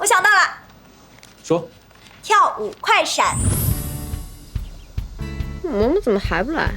我想到了，说，跳舞快闪。萌萌怎么还不来？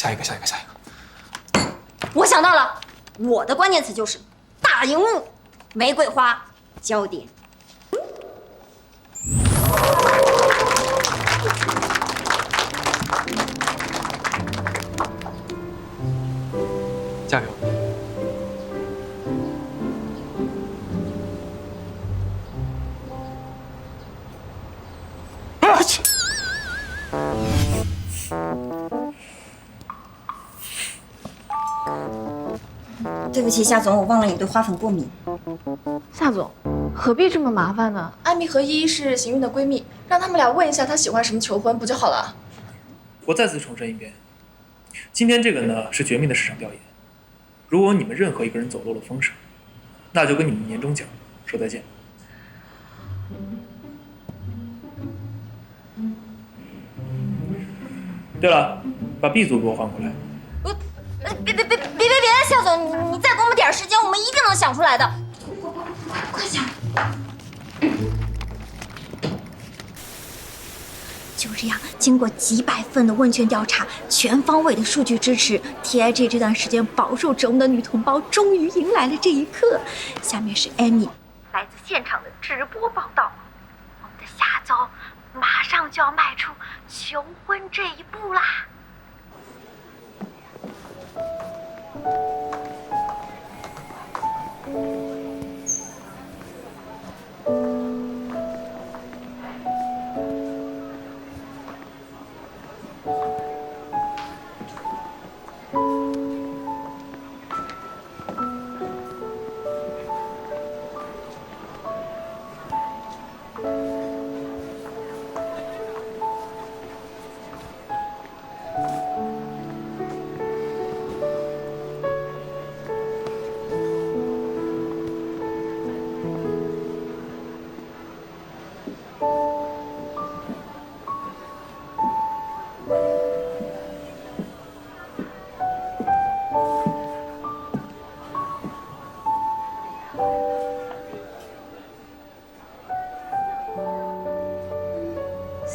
下一个，下一个，下一个。我想到了，我的关键词就是大荧幕、玫瑰花、焦点。加油！啊去！对不起，夏总，我忘了你对花粉过敏。夏总，何必这么麻烦呢？艾米和依依是邢韵的闺蜜，让他们俩问一下她喜欢什么求婚不就好了？我再次重申一遍，今天这个呢是绝密的市场调研。如果你们任何一个人走漏了风声，那就跟你们年终奖说再见。对了，把 B 组给我换过来。呃别别别别别别！夏总，你再给我们点时间，我们一定能想出来的。快快快，快想！就这样，经过几百份的问卷调查，全方位的数据支持，TIG 这段时间饱受折磨的女同胞终于迎来了这一刻。下面是 Amy 来自现场的直播报道。我们的夏总马上就要迈出求婚这一步啦！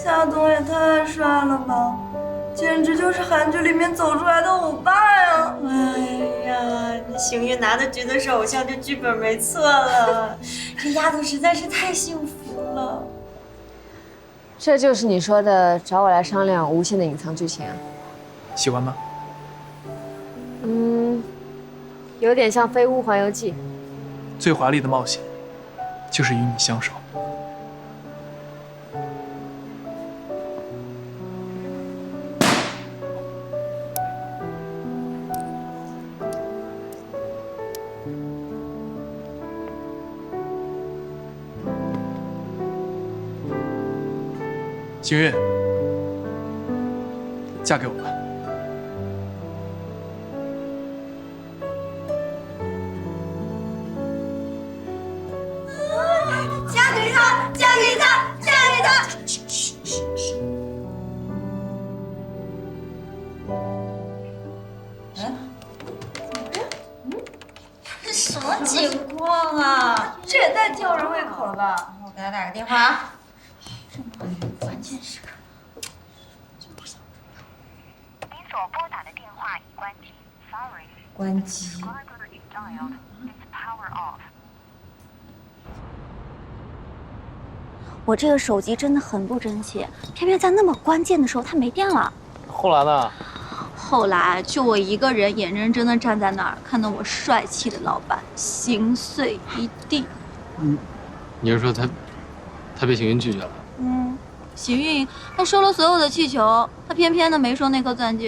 夏总也太帅了吧，简直就是韩剧里面走出来的欧巴呀！哎呀，那邢玉拿的绝对是偶像这剧本没错了，这丫头实在是太幸福了。这就是你说的找我来商量无限的隐藏剧情啊？喜欢吗？嗯，有点像《飞屋环游记》。最华丽的冒险，就是与你相守。星月，嫁给我吧。嫁给他，嫁给他，嫁给他！什么情况啊！这也太吊人胃口了吧！我给他打个电话啊。关键时刻。您所拨打的电话已关机，Sorry，关机。我这个手机真的很不争气，偏偏在那么关键的时候它没电了。后来呢？后来就我一个人眼睁睁的站在那儿，看到我帅气的老板心碎一地。嗯你是说他，他被邢云拒绝了？嗯，邢运他收了所有的气球，他偏偏的没收那颗钻戒。